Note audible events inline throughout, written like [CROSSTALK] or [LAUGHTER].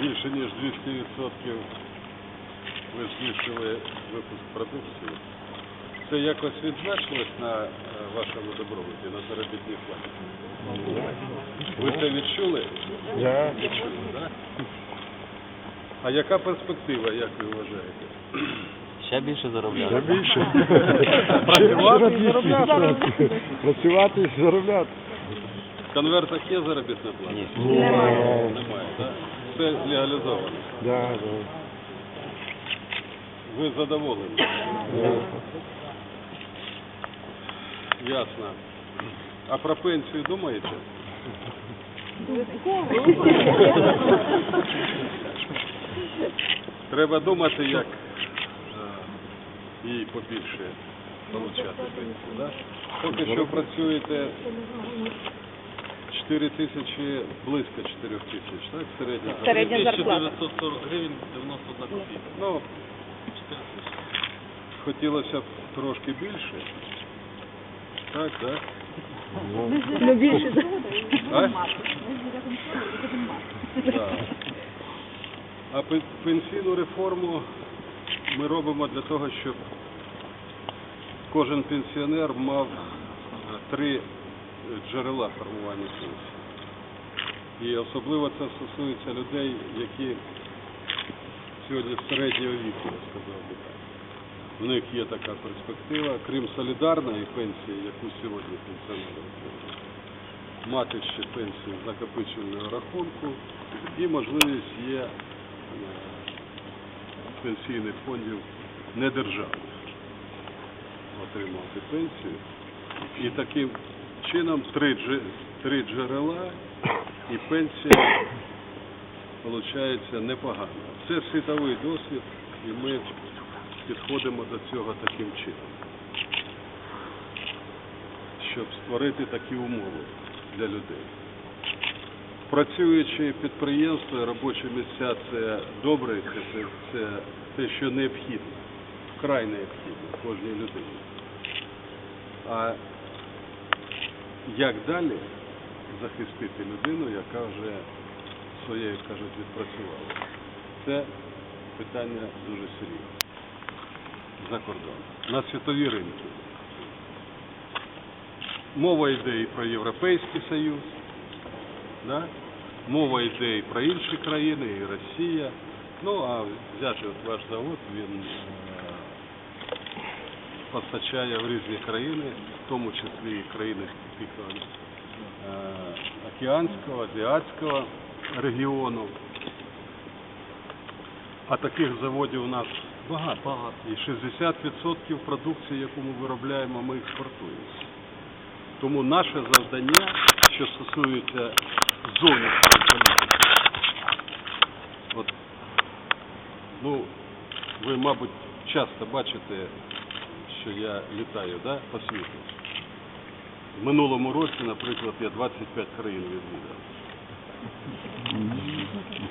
більше ніж 200% ви збільшили випуск продукції. Це якось відзначилось на е, вашому добробуті, на заробітній платі? Ви це відчули? Да. Відчули, так? А яка перспектива, як ви вважаєте? Ще більше Ще більше. Працювати і заробляти. Працювати і заробляти. В конвертах є заробітна плата? Ні. Немає. Немає, так? Все легалізовано. Да, да. Ви задоволені? Да. Ясно. А про пенсію думаєте? Треба думати, як е, їй побільше получати пенсію. Да? Поки що працюєте 4 тисячі, близько 4 тисяч, так? Середня зарплата. Середня зарплата. 940 гривень 91 копійка. Ну, хотілося б трошки більше. Так, так. Ну більше. А? Так. А пен- пенсійну реформу ми робимо для того, щоб кожен пенсіонер мав е, три джерела формування пенсії. І особливо це стосується людей, які сьогодні середнього віку, я сказав би так. В них є така перспектива, крім солідарної пенсії, яку сьогодні пенсіонери отримують, мати ще пенсію з рахунку і можливість є е, пенсійних фондів недержавних отримати пенсію. І таким чином три, дже- три джерела і пенсія виходить непогано. Це світовий досвід, і ми підходимо до цього таким чином, щоб створити такі умови для людей. Працюючі підприємства, робочі місця це добре, це, це те, що необхідно, вкрай необхідно кожній людині. А як далі захистити людину, яка вже своє, як кажуть, відпрацювала? Це питання дуже серйозне. За кордоном. На світові ринки. Мова йде і про Європейський Союз, да? мова йде і про інші країни, і Росія. Ну, а взяти от ваш завод, він постачає в різні країни, в тому числі і країни Тихого е, океанського, азіатського регіону. А таких заводів у нас багато. багато. І 60% продукції, яку ми виробляємо, ми експортуємо. Тому наше завдання, що стосується зовнішньої політики, от, ну, ви, мабуть, часто бачите, що я літаю да, по світу. В минулому році, наприклад, я 25 країн відвідав.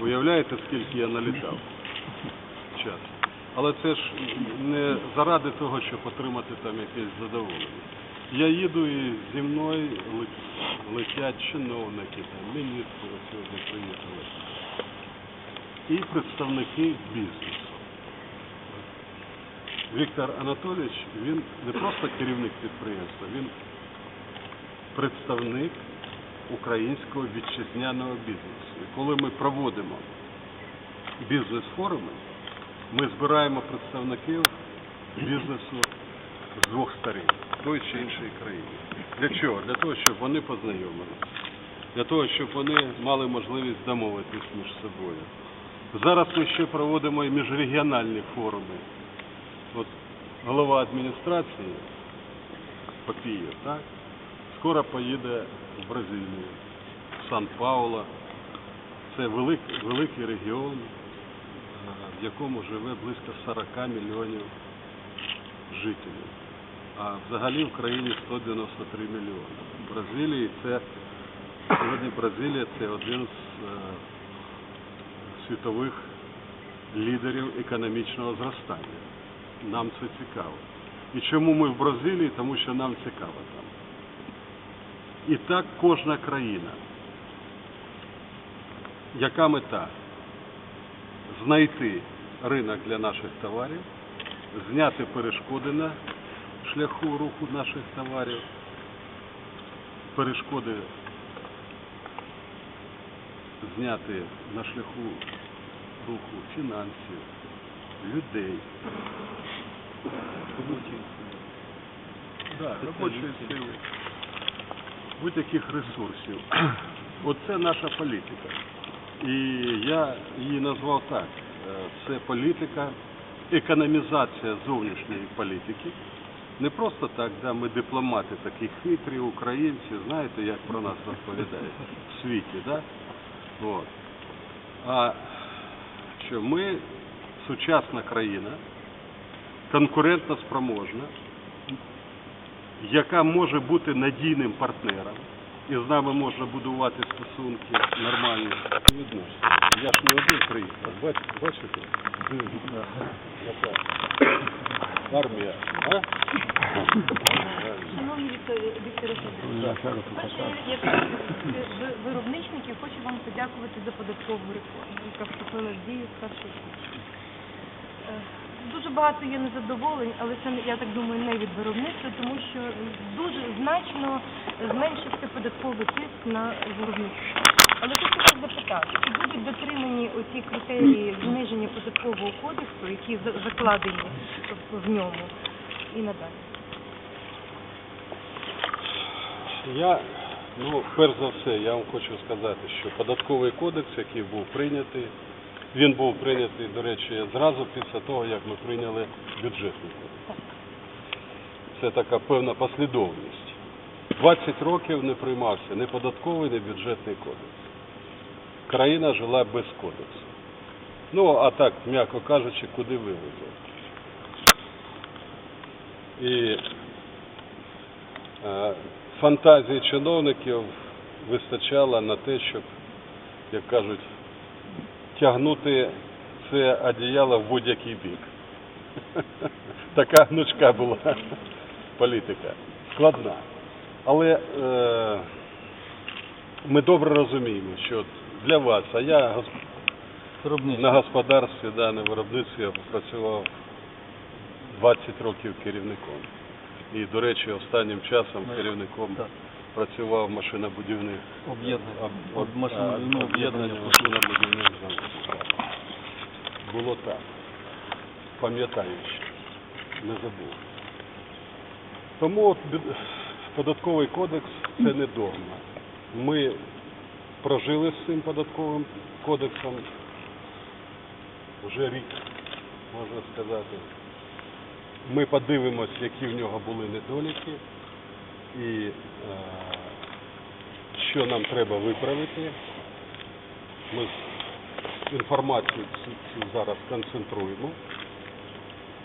Уявляєте, скільки я налітав часу? Але це ж не заради того, щоб отримати там якесь задоволення. Я їду і зі мною летять чиновники, там, міністри сьогодні приїхали. І представники бізнесу. Віктор Анатолійович, він не просто керівник підприємства, він представник українського вітчизняного бізнесу. І коли ми проводимо бізнес-форуми, ми збираємо представників бізнесу з двох сторін, тої чи іншої країни. Для чого? Для того, щоб вони познайомилися, для того, щоб вони мали можливість домовитись між собою. Зараз ми ще проводимо і міжрегіональні форуми. От голова адміністрації Папієв, так? Скоро поїде в Бразилію, в Сан-Пауло. Це велик, великий регіон, в якому живе близько 40 мільйонів жителів. А взагалі в країні 193 мільйони. В Бразилії це сьогодні Бразилія це один з е, світових лідерів економічного зростання. Нам це цікаво. І чому ми в Бразилії? Тому що нам цікаво там. І так кожна країна. Яка мета? знайти ринок для наших товарів, зняти перешкоди на шляху руху наших товарів, перешкоди зняти на шляху руху фінансів, людей, да, робочої сили, будь-яких ресурсів. [CLEARS THROAT] Оце наша політика. І я її назвав так. е, Це політика, економізація зовнішньої політики. Не просто так, да, ми дипломати такі хитрі, українці, знаєте, як про нас розповідають в світі, да? От. А що ми сучасна країна, конкурентно спроможна, яка може бути надійним партнером, і з нами можна будувати стосунки нормальні відносини. Я ж не один приїхав, бач- бачите? Армія, а? Шановні Віктор Вікторе Федорович, перше, як ви- виробничників, хочу вам подякувати за податкову реформу, яка вступила в дію з першого Дуже багато є незадоволень, але це я так думаю не від виробництва, тому що дуже значно зменшився податковий тиск на виробництво. Але хочу вас запитати, чи будуть дотримані оці критерії зниження податкового кодексу, які закладені в ньому, і надалі? Я, ну, перш за все, я вам хочу сказати, що податковий кодекс, який був прийнятий, він був прийнятий, до речі, зразу після того, як ми прийняли бюджетний кодекс. Це така певна послідовність. 20 років не приймався ні податковий, ні бюджетний кодекс. Країна жила без кодексу. Ну, а так, м'яко кажучи, куди вивезли. І Е, фантазії чиновників вистачало на те, щоб, як кажуть, тягнути це одіяло в будь-який бік. [LAUGHS] Така гнучка була політика. Складна. Але е, ми добре розуміємо, що для вас, а я на господарстві, да, на виробництві я працював 20 років керівником. І, до речі, останнім часом керівником так. працював машинобудівних Об'єднання. об- об- ну, машинобудівних. Було так. Пам'ятаю ще. Не забув. Тому от податковий кодекс це не догма. Ми прожили з цим податковим кодексом вже рік, можна сказати. Ми подивимось, які в нього були недоліки і е, що нам треба виправити. Ми інформацію цю, зараз концентруємо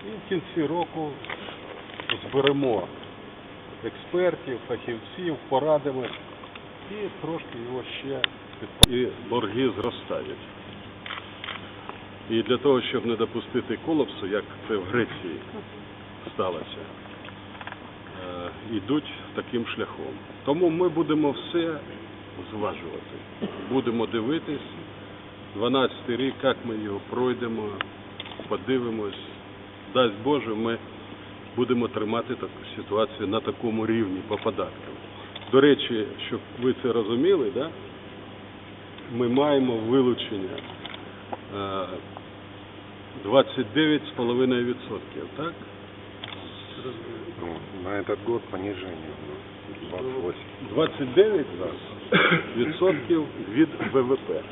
і в кінці року зберемо експертів, фахівців, порадимось і трошки його ще і борги зростають. І для того, щоб не допустити колапсу, як це в Греції сталося, е, йдуть таким шляхом. Тому ми будемо все зважувати. Будемо дивитись, 12 рік, як ми його пройдемо, подивимось. Дасть Боже, ми будемо тримати таку ситуацію на такому рівні по податкам. До речі, щоб ви це розуміли, да? ми маємо вилучення е, 29,5%, так? Ну, на этот год понижение у нас 28. 29 відсотків від ВВП.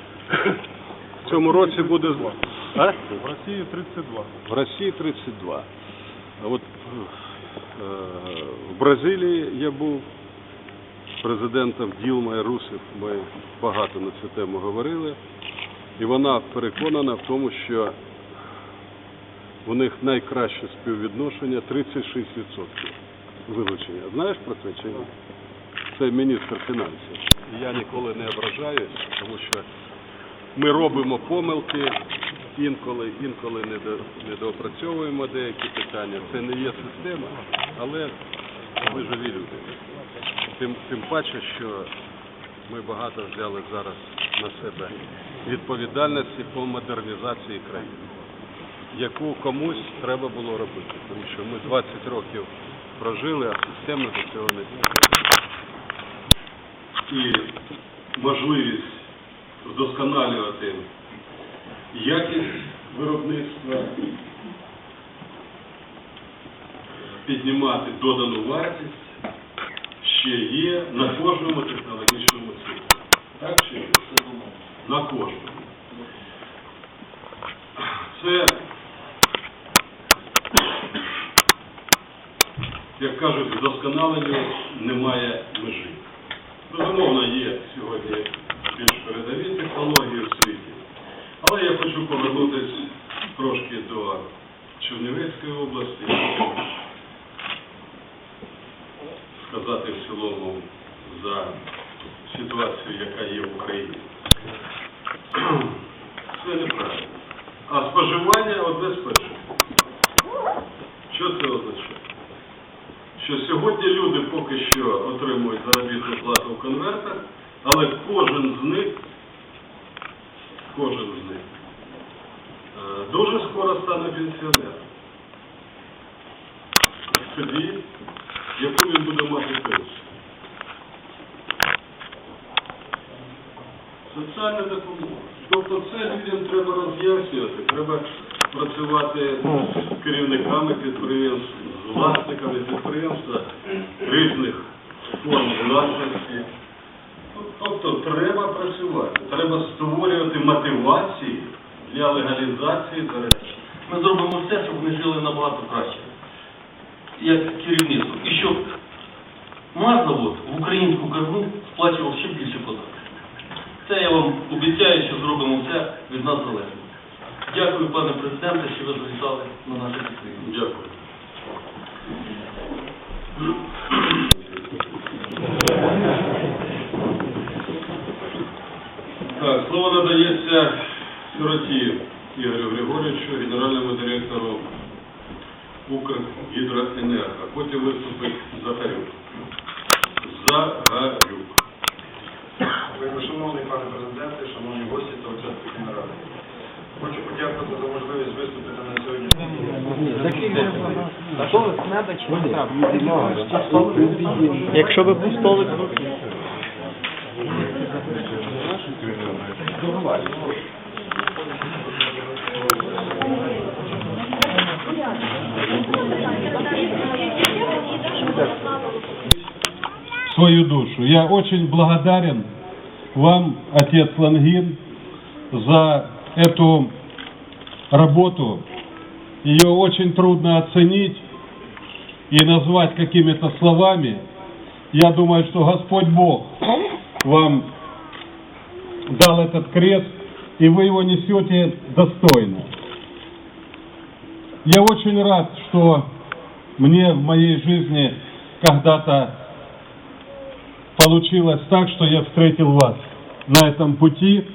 В цьому році буде а? В Росії 32. в Росії 32. А от е, в Бразилії я був президентом Ділмою Русів. Ми багато на цю тему говорили. І вона переконана в тому, що у них найкраще співвідношення 36% вилучення. Знаєш про це чи ні? Це міністр фінансів. І я ніколи не ображаюсь, тому що ми робимо помилки інколи, інколи недоопрацьовуємо деякі питання. Це не є система, але ми живі люди. Тим, тим паче, що ми багато взяли зараз на себе відповідальності по модернізації країни, яку комусь треба було робити, тому що ми 20 років прожили, а системно до цього не і можливість вдосконалювати якість виробництва, піднімати додану вартість ще є на кожному технологічному циклі. Так чи ні? На кожному. Це, як кажуть, вдосконаленню немає межі. Безумовно, є сьогодні більш передові технології в світі. Але я хочу повернутися трошки до Чернівецької області, сказати в цілому за ситуацію, яка є в Україні. Це неправильно. А споживання одне з перших. Що це означає? Що сьогодні люди поки що отримують заробітну плату в конвертах, але кожен з них, кожен з них е, дуже скоро стане пенсіонером. Тоді, яку він буде мати пенсію? Соціальна допомога. Тобто це людям треба роз'яснювати, треба працювати з керівниками підприємств, з власниками підприємства різних форм власності. Тобто треба працювати, треба створювати мотивації для легалізації заречення. Ми зробимо все, щоб вони жили набагато краще. Як керівництво. І щоб Мазнавод в українську казну сплачував ще більше податків. Це я вам обіцяю, що зробимо все від нас залежно. Дякую, пане президенте, що ви завітали на наше підприємство. Дякую. Так, слово надається сироті Ігорю Григоровичу, генеральному директору Укргідроенерго. Потім виступить Захарюк. Загарюк. Шановний пане президенте, шановні гості та учасники наради. Хочу подякувати за можливість виступити на сьогодні. Якщо би був свою душу. Я очень благодарен вам, отец Лангин, за эту работу. Ее очень трудно оценить и назвать какими-то словами. Я думаю, что Господь Бог вам дал этот крест, и вы его несете достойно. Я очень рад, что мне в моей жизни когда-то получилось так, что я встретил вас на этом пути.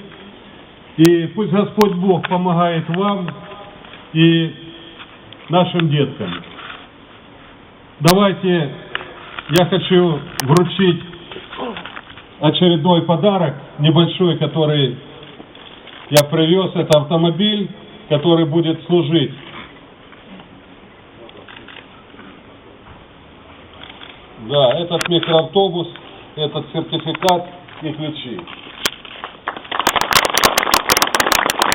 И пусть Господь Бог помогает вам и нашим деткам. Давайте я хочу вручить очередной подарок, небольшой, который я привез. Это автомобиль, который будет служить Да, этот микроавтобус, этот сертификат и ключи.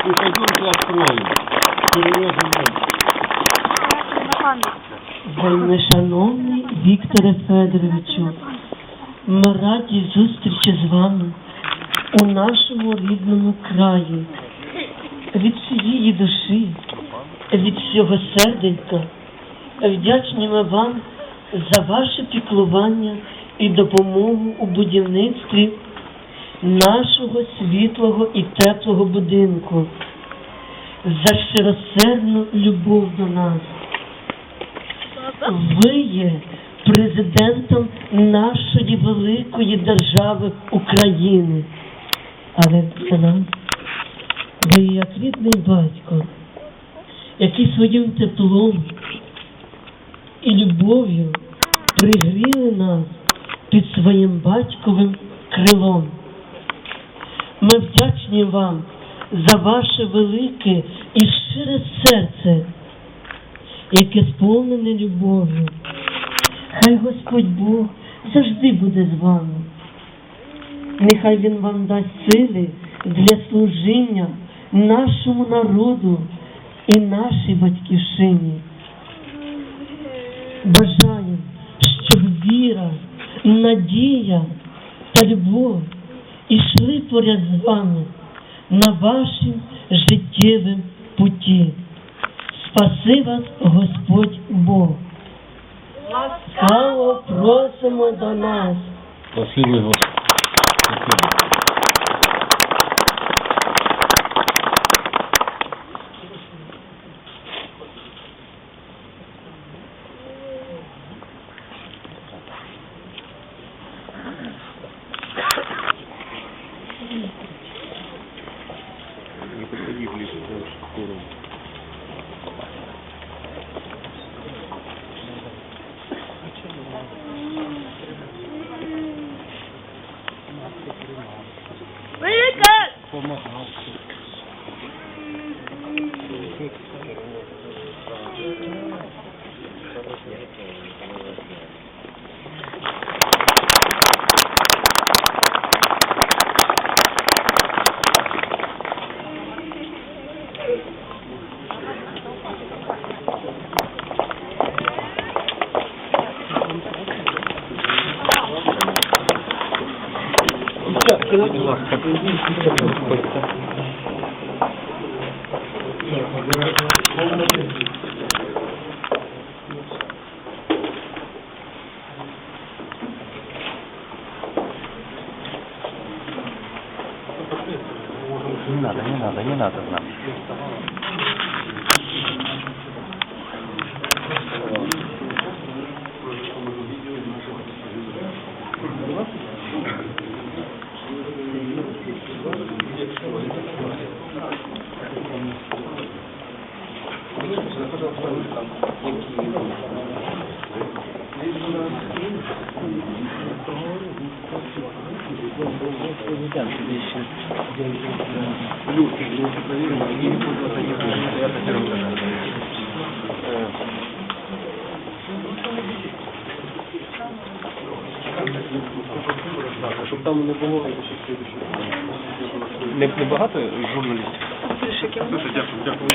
И пойдемте откроем. Перевозим. Вельмишановний Вікторе Федоровичу, ми раді зустрічі з вами у нашому рідному краї. Від всієї душі, від всього серденька вдячні ми вам за ваше піклування і допомогу у будівництві нашого світлого і теплого будинку, за щиросердну любов до нас. Ви є президентом нашої великої держави України. Але для нас ви як рідний батько, який своїм теплом і любов'ю пригріли нас під своїм батьковим крилом. Ми вдячні вам за ваше велике і щире серце, яке сповнене любов'ю. Хай Господь Бог завжди буде з вами. Нехай Він вам дасть сили для служіння нашому народу і нашій батьківщині. Бажаю, щоб віра, надія та любов ішли поряд з вами на вашім життєвим путі. Спаси вас, Господь Бог. Ласкаво просимо до нас. Спасибо, Господи. Не надо, не надо, не надо нам. Щоб там не було Не, не багато журналістів? Дуже дякую, дякую.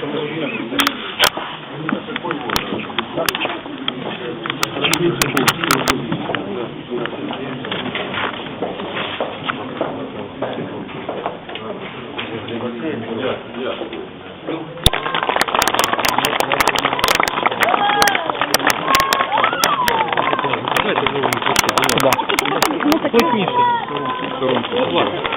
Плотніше. Мене